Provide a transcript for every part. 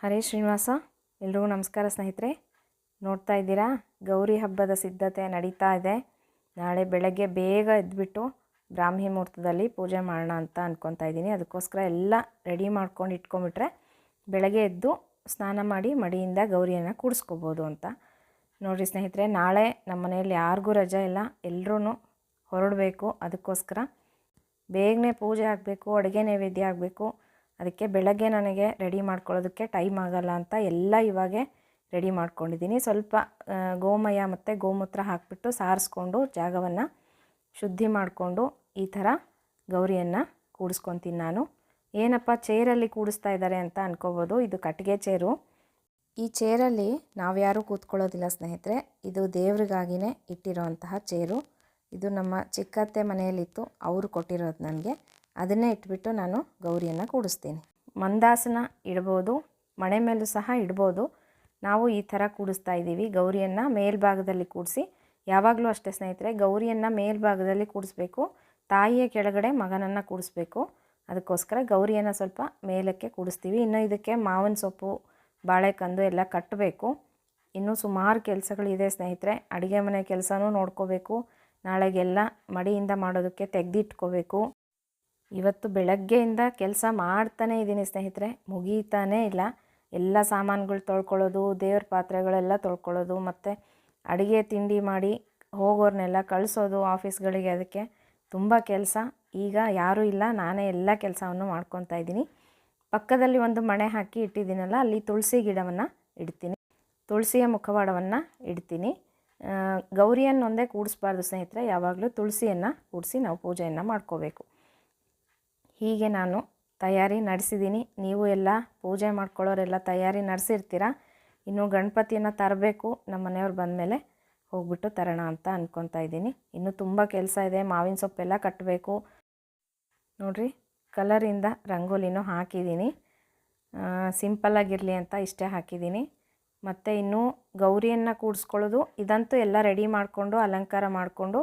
ಹರೇ ಶ್ರೀನಿವಾಸ, ಎಲ್ರಿಗೂ ನಮಸ್ಕಾರ ಸ್ನೇಹಿತರೆ. ನೋಡ್ತಾ ಇದ್ದೀರಾ? ಗೌರಿ ಹಬ್ಬದ ಸಿದ್ಧತೆ ನಡೀತಾ ಇದೆ. ನಾಳೆ ಬೆಳಗ್ಗೆ ಬೇಗ ಎದ್ಬಿಟ್ಟು ಬ್ರಾಹ್ಮಿ ಮುಹೂರ್ತದಲ್ಲಿ ಪೂಜೆ ಮಾಡೋಣ ಅಂತ ಅಂದ್ಕೊತಾ ಇದ್ದೀನಿ. ಅದಕ್ಕೋಸ್ಕರ ಎಲ್ಲ ರೆಡಿ ಮಾಡ್ಕೊಂಡು ಇಟ್ಕೊಂಬಿಟ್ರೆ ಬೆಳಗ್ಗೆ ಎದ್ದು ಸ್ನಾನ ಮಾಡಿ ಮಡಿಯಿಂದ ಗೌರಿಯನ್ನು ಕೂಡಿಸ್ಕೋಬೋದು ಅಂತ. ನೋಡಿರಿ ಸ್ನೇಹಿತರೆ, ನಾಳೆ ನಮ್ಮ ಮನೆಯಲ್ಲಿ ಯಾರಿಗೂ ರಜೆ ಇಲ್ಲ. ಎಲ್ಲರೂ ಹೊರಡಬೇಕು. ಅದಕ್ಕೋಸ್ಕರ ಬೇಗನೆ ಪೂಜೆ ಆಗಬೇಕು, ಅಡುಗೆ ನೈವೇದ್ಯ ಆಗಬೇಕು. ಅದಕ್ಕೆ ಬೆಳಗ್ಗೆ ನನಗೆ ರೆಡಿ ಮಾಡ್ಕೊಳ್ಳೋದಕ್ಕೆ ಟೈಮ್ ಆಗಲ್ಲ ಅಂತ ಎಲ್ಲ ಇವಾಗೆ ರೆಡಿ ಮಾಡ್ಕೊಂಡಿದ್ದೀನಿ. ಸ್ವಲ್ಪ ಗೋಮಯ ಮತ್ತು ಗೋಮೂತ್ರ ಹಾಕಿಬಿಟ್ಟು ಸಾರಿಸ್ಕೊಂಡು ಜಾಗವನ್ನು ಶುದ್ಧಿ ಮಾಡಿಕೊಂಡು ಈ ಥರ ಗೌರಿಯನ್ನು ಕೂಡಿಸ್ಕೊತೀನಿ ನಾನು. ಏನಪ್ಪ, ಚೇರಲ್ಲಿ ಕೂಡಿಸ್ತಾ ಇದ್ದಾರೆ ಅಂತ ಅನ್ಕೋಬೋದು. ಇದು ಕಟ್ಟಿಗೆ ಚೇರು. ಈ ಚೇರಲ್ಲಿ ನಾವ್ಯಾರೂ ಕೂತ್ಕೊಳ್ಳೋದಿಲ್ಲ ಸ್ನೇಹಿತರೆ. ಇದು ದೇವ್ರಿಗಾಗಿಯೇ ಇಟ್ಟಿರೋಂತಹ ಚೇರು. ಇದು ನಮ್ಮ ಚಿಕ್ಕತ್ತೆ ಮನೆಯಲ್ಲಿತ್ತು. ಅವರು ಕೊಟ್ಟಿರೋದು ನನಗೆ. ಅದನ್ನೇ ಇಟ್ಬಿಟ್ಟು ನಾನು ಗೌರಿಯನ್ನು ಕೂಡಿಸ್ತೀನಿ. ಮಂದಾಸನ ಇಡ್ಬೋದು, ಮಣೆ ಮೇಲೂ ಸಹ ಇಡ್ಬೋದು. ನಾವು ಈ ಥರ ಕೂಡಿಸ್ತಾ ಇದ್ದೀವಿ. ಗೌರಿಯನ್ನು ಮೇಲ್ಭಾಗದಲ್ಲಿ ಕೂಡಿಸಿ, ಯಾವಾಗಲೂ ಅಷ್ಟೇ ಸ್ನೇಹಿತರೆ, ಗೌರಿಯನ್ನು ಮೇಲ್ಭಾಗದಲ್ಲಿ ಕೂಡಿಸ್ಬೇಕು. ತಾಯಿಯ ಕೆಳಗಡೆ ಮಗನನ್ನು ಕೂಡಿಸ್ಬೇಕು. ಅದಕ್ಕೋಸ್ಕರ ಗೌರಿಯನ್ನು ಸ್ವಲ್ಪ ಮೇಲಕ್ಕೆ ಕೂಡಿಸ್ತೀವಿ. ಇನ್ನು ಇದಕ್ಕೆ ಮಾವಿನ ಸೊಪ್ಪು, ಬಾಳೆಕಂದು ಎಲ್ಲ ಕಟ್ಟಬೇಕು. ಇನ್ನೂ ಸುಮಾರು ಕೆಲಸಗಳಿದೆ ಸ್ನೇಹಿತರೆ. ಅಡುಗೆ ಮನೆ ಕೆಲಸನೂ ನೋಡ್ಕೋಬೇಕು. ನಾಳೆಗೆಲ್ಲ ಮಡಿಯಿಂದ ಮಾಡೋದಕ್ಕೆ ತೆಗೆದಿಟ್ಕೋಬೇಕು. ಇವತ್ತು ಬೆಳಗ್ಗೆಯಿಂದ ಕೆಲಸ ಮಾಡ್ತಾನೇ ಇದ್ದೀನಿ ಸ್ನೇಹಿತರೆ. ಮುಗೀತಾನೇ ಇಲ್ಲ. ಎಲ್ಲ ಸಾಮಾನುಗಳು ತೊಳ್ಕೊಳ್ಳೋದು, ದೇವ್ರ ಪಾತ್ರೆಗಳೆಲ್ಲ ತೊಳ್ಕೊಳ್ಳೋದು, ಮತ್ತು ಅಡುಗೆ, ತಿಂಡಿ ಮಾಡಿ ಹೋಗೋರ್ನೆಲ್ಲ ಕಳಿಸೋದು ಆಫೀಸ್ಗಳಿಗೆ ಅದಕ್ಕೆ ತುಂಬ ಕೆಲಸ. ಈಗ ಯಾರೂ ಇಲ್ಲ. ನಾನೇ ಎಲ್ಲ ಕೆಲಸವನ್ನು ಮಾಡ್ಕೊತಾ ಇದ್ದೀನಿ. ಪಕ್ಕದಲ್ಲಿ ಒಂದು ಮಣೆ ಹಾಕಿ ಇಟ್ಟಿದ್ದೀನಲ್ಲ, ಅಲ್ಲಿ ತುಳಸಿ ಗಿಡವನ್ನು ಇಡ್ತೀನಿ. ತುಳಸಿಯ ಮುಖವಾಡವನ್ನು ಇಡ್ತೀನಿ. ಗೌರಿಯನ್ನೊಂದೇ ಕೂಡಿಸ್ಬಾರ್ದು ಸ್ನೇಹಿತರೆ. ಯಾವಾಗಲೂ ತುಳಸಿಯನ್ನು ಕೂಡಿಸಿ ನಾವು ಪೂಜೆಯನ್ನು ಮಾಡ್ಕೋಬೇಕು. ಹೀಗೆ ನಾನು ತಯಾರಿ ನಡೆಸಿದ್ದೀನಿ. ನೀವು ಎಲ್ಲ ಪೂಜೆ ಮಾಡ್ಕೊಳ್ಳೋರೆಲ್ಲ ತಯಾರಿ ನಡೆಸಿರ್ತೀರ? ಇನ್ನು ಗಣಪತಿಯನ್ನು ತರಬೇಕು. ನಮ್ಮ ಮನೆಯವ್ರು ಬಂದಮೇಲೆ ಹೋಗ್ಬಿಟ್ಟು ತರೋಣ ಅಂತ ಅಂದ್ಕೊತಾ ಇದ್ದೀನಿ. ಇನ್ನೂ ತುಂಬ ಕೆಲಸ ಇದೆ. ಮಾವಿನ ಸೊಪ್ಪೆಲ್ಲ ಕಟ್ಟಬೇಕು ನೋಡಿರಿ, ಕಲರಿಂದ ರಂಗೋಲಿನೂ ಹಾಕಿದ್ದೀನಿ. ಸಿಂಪಲ್ಲಾಗಿರಲಿ ಅಂತ ಇಷ್ಟೇ ಹಾಕಿದ್ದೀನಿ. ಮತ್ತು ಇನ್ನೂ ಗೌರಿಯನ್ನು ಕೂಡಿಸ್ಕೊಳ್ಳೋದು. ಇದಂತೂ ಎಲ್ಲ ರೆಡಿ ಮಾಡಿಕೊಂಡು, ಅಲಂಕಾರ ಮಾಡಿಕೊಂಡು,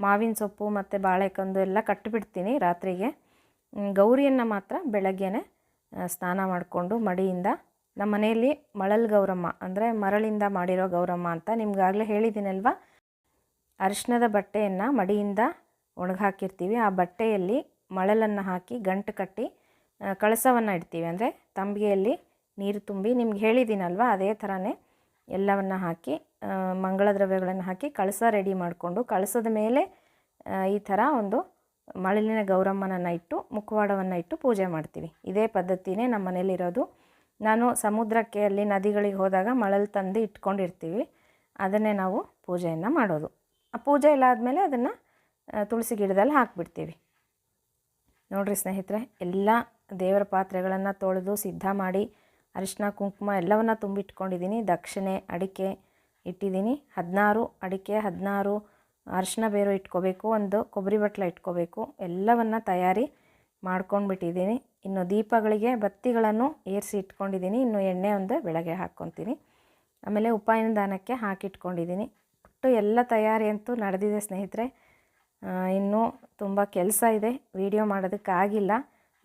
ಮಾವಿನ ಸೊಪ್ಪು ಮತ್ತು ಬಾಳೆಕಂದು ಎಲ್ಲ ಕಟ್ಟಿಬಿಡ್ತೀನಿ ರಾತ್ರಿಗೆ. ಗೌರಿಯನ್ನು ಮಾತ್ರ ಬೆಳಗ್ಗೆನೆ ಸ್ನಾನ ಮಾಡಿಕೊಂಡು ಮಡಿಯಿಂದ ನಮ್ಮ ಮನೆಯಲ್ಲಿ ಮಳಲ್ ಗೌರಮ್ಮ, ಅಂದರೆ ಮರಳಿಂದ ಮಾಡಿರೋ ಗೌರಮ್ಮ ಅಂತ ನಿಮ್ಗಾಗಲೇ ಹೇಳಿದ್ದೀನಲ್ವ ಅರಿಶಿಣದ ಬಟ್ಟೆಯನ್ನು ಮಡಿಯಿಂದ ಒಣಗಾಕಿರ್ತೀವಿ ಆ ಬಟ್ಟೆಯಲ್ಲಿ ಮಳಲನ್ನು ಹಾಕಿ ಗಂಟು ಕಟ್ಟಿ ಕಳಸವನ್ನು ಇಡ್ತೀವಿ. ಅಂದರೆ ತಂಬಿಗೆಯಲ್ಲಿ ನೀರು ತುಂಬಿ ನಿಮ್ಗೆ ಹೇಳಿದ್ದೀನಲ್ವ ಅದೇ ಥರನೇ ಎಲ್ಲವನ್ನು ಹಾಕಿ ಮಂಗಳ ದ್ರವ್ಯಗಳನ್ನು ಹಾಕಿ ಕಳಸ ರೆಡಿ ಮಾಡಿಕೊಂಡು, ಕಳಸದ ಮೇಲೆ ಈ ಥರ ಒಂದು ಮಳಲಿನ ಗೌರಮ್ಮನನ್ನು ಇಟ್ಟು, ಮುಖವಾಡವನ್ನು ಇಟ್ಟು ಪೂಜೆ ಮಾಡ್ತೀವಿ. ಇದೇ ಪದ್ಧತಿನೇ ನಮ್ಮ ಮನೇಲಿರೋದು ನಾನು ಸಮುದ್ರಕ್ಕೆ ಅಲ್ಲಿ ನದಿಗಳಿಗೆ ಹೋದಾಗ ಮಳಲು ತಂದು ಇಟ್ಕೊಂಡಿರ್ತೀವಿ. ಅದನ್ನೇ ನಾವು ಪೂಜೆಯನ್ನು ಮಾಡೋದು. ಆ ಪೂಜೆ ಎಲ್ಲ ಆದಮೇಲೆ ಅದನ್ನು ತುಳಸಿ ಗಿಡದಲ್ಲಿ ಹಾಕಿಬಿಡ್ತೀವಿ. ನೋಡಿರಿ ಸ್ನೇಹಿತರೆ, ಎಲ್ಲ ದೇವರ ಪಾತ್ರೆಗಳನ್ನು ತೊಳೆದು ಸಿದ್ಧ ಮಾಡಿ ಅರಿಶಿನ ಕುಂಕುಮ ಎಲ್ಲವನ್ನ ತುಂಬಿಟ್ಕೊಂಡಿದ್ದೀನಿ. ದಕ್ಷಿಣೆ ಅಡಿಕೆ ಇಟ್ಟಿದ್ದೀನಿ. ಹದಿನಾರು, ಅಡಿಕೆ ಹದಿನಾರು ಅರಿಶಿನ ಬೇರು ಇಟ್ಕೋಬೇಕು, ಒಂದು ಕೊಬ್ಬರಿ ಬಟ್ಲ ಇಟ್ಕೋಬೇಕು. ಎಲ್ಲವನ್ನು ತಯಾರಿ ಮಾಡ್ಕೊಂಡ್ಬಿಟ್ಟಿದ್ದೀನಿ. ಇನ್ನು ದೀಪಗಳಿಗೆ ಬತ್ತಿಗಳನ್ನು ಏರಿಸಿ ಇಟ್ಕೊಂಡಿದ್ದೀನಿ. ಇನ್ನು ಎಣ್ಣೆ ಒಂದು ಬೆಳಗ್ಗೆ ಹಾಕ್ಕೊತೀನಿ. ಆಮೇಲೆ ಉಪಾಯನ ದಾನಕ್ಕೆ ಹಾಕಿಟ್ಕೊಂಡಿದ್ದೀನಿ. ಒಟ್ಟು ಎಲ್ಲ ತಯಾರಿ ಅಂತೂ ನಡೆದಿದೆ ಸ್ನೇಹಿತರೆ. ಇನ್ನೂ ತುಂಬ ಕೆಲಸ ಇದೆ. ವಿಡಿಯೋ ಮಾಡೋದಕ್ಕಾಗಿಲ್ಲ.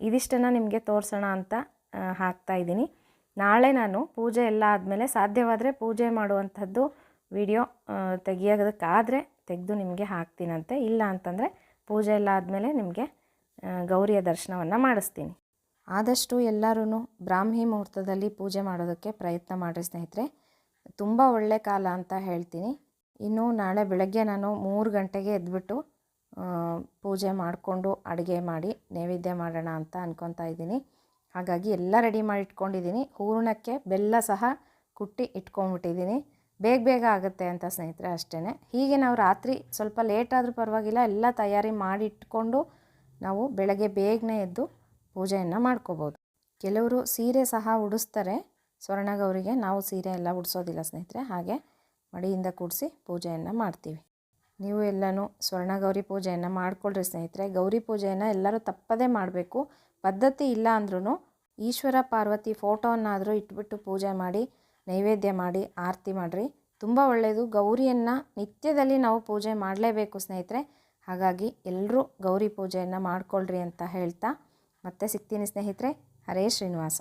ಇದಿಷ್ಟನ್ನು ನಿಮಗೆ ತೋರಿಸೋಣ ಅಂತ ಹಾಕ್ತಾಯಿದ್ದೀನಿ ನಾಳೆ ನಾನು ಪೂಜೆ ಎಲ್ಲ ಆದಮೇಲೆ ಸಾಧ್ಯವಾದರೆ ಪೂಜೆ ಮಾಡುವಂಥದ್ದು ವಿಡಿಯೋ ತೆಗಿಯೋದಕ್ಕಾದರೆ ತೆಗೆದು ನಿಮಗೆ ಹಾಕ್ತೀನಂತೆ. ಇಲ್ಲ ಅಂತಂದರೆ ಪೂಜೆ ಎಲ್ಲ ಆದಮೇಲೆ ನಿಮಗೆ ಗೌರಿಯ ದರ್ಶನವನ್ನು ಮಾಡಿಸ್ತೀನಿ. ಆದಷ್ಟು ಎಲ್ಲರೂ ಬ್ರಾಹ್ಮಿ ಮುಹೂರ್ತದಲ್ಲಿ ಪೂಜೆ ಮಾಡೋದಕ್ಕೆ ಪ್ರಯತ್ನ ಮಾಡಿರಿ ಸ್ನೇಹಿತರೆ. ತುಂಬ ಒಳ್ಳೆ ಕಾಲ ಅಂತ ಹೇಳ್ತೀನಿ. ಇನ್ನು ನಾಳೆ ಬೆಳಗ್ಗೆ ನಾನು ಮೂರು ಗಂಟೆಗೆ ಎದ್ಬಿಟ್ಟು ಪೂಜೆ ಮಾಡಿಕೊಂಡು ಅಡುಗೆ ಮಾಡಿ ನೈವೇದ್ಯ ಮಾಡೋಣ ಅಂತ ಅನ್ಕೊತಾ ಇದ್ದೀನಿ. ಹಾಗಾಗಿ ಎಲ್ಲ ರೆಡಿ ಮಾಡಿ ಇಟ್ಕೊಂಡಿದ್ದೀನಿ. ಹೂರಣಕ್ಕೆ ಬೆಲ್ಲ ಸಹ ಕುಟ್ಟಿ ಇಟ್ಕೊಂಡ್ಬಿಟ್ಟಿದ್ದೀನಿ. ಬೇಗ ಬೇಗ ಆಗುತ್ತೆ ಅಂತ ಸ್ನೇಹಿತರೆ ಅಷ್ಟೇ ಹೀಗೆ ನಾವು ರಾತ್ರಿ ಸ್ವಲ್ಪ ಲೇಟ್ ಆದರೂ ಪರವಾಗಿಲ್ಲ, ಎಲ್ಲ ತಯಾರಿ ಮಾಡಿ ಇಟ್ಕೊಂಡು ನಾವು ಬೆಳಗ್ಗೆ ಬೇಗನೆ ಎದ್ದು ಪೂಜೆಯನ್ನು ಮಾಡ್ಕೋಬೋದು. ಕೆಲವರು ಸೀರೆ ಸಹ ಉಡಿಸ್ತಾರೆ. ಸ್ವರ್ಣಗೌರಿಗೆ ನಾವು ಸೀರೆ ಎಲ್ಲ ಉಡಿಸೋದಿಲ್ಲ ಸ್ನೇಹಿತರೆ, ಹಾಗೆ ಮಡಿಯಿಂದ ಕೂಡಿಸಿ ಪೂಜೆಯನ್ನು ಮಾಡ್ತೀವಿ. ನೀವು ಎಲ್ಲನೂ ಸ್ವರ್ಣಗೌರಿ ಪೂಜೆಯನ್ನು ಮಾಡ್ಕೊಳ್ರಿ ಸ್ನೇಹಿತರೆ. ಗೌರಿ ಪೂಜೆಯನ್ನು ಎಲ್ಲರೂ ತಪ್ಪದೇ ಮಾಡಬೇಕು. ಪದ್ಧತಿ ಇಲ್ಲ ಅಂದ್ರೂ ಈಶ್ವರ ಪಾರ್ವತಿ ಫೋಟೋವನ್ನಾದರೂ ಇಟ್ಬಿಟ್ಟು ಪೂಜೆ ಮಾಡಿ ನೈವೇದ್ಯ ಮಾಡಿ, ಆರತಿ ಮಾಡಿರಿ. ತುಂಬ ಒಳ್ಳೆಯದು ಗೌರಿಯನ್ನು ನಿತ್ಯದಲ್ಲಿ ನಾವು ಪೂಜೆ ಮಾಡಲೇಬೇಕು ಸ್ನೇಹಿತರೆ. ಹಾಗಾಗಿ ಎಲ್ಲರೂ ಗೌರಿ ಪೂಜೆಯನ್ನು ಮಾಡಿಕೊಳ್ಳ್ರಿ ಅಂತ ಹೇಳ್ತಾ ಮತ್ತೆ ಸಿಗ್ತೀನಿ ಸ್ನೇಹಿತರೆ. ಹರೇ ಶ್ರೀನಿವಾಸ.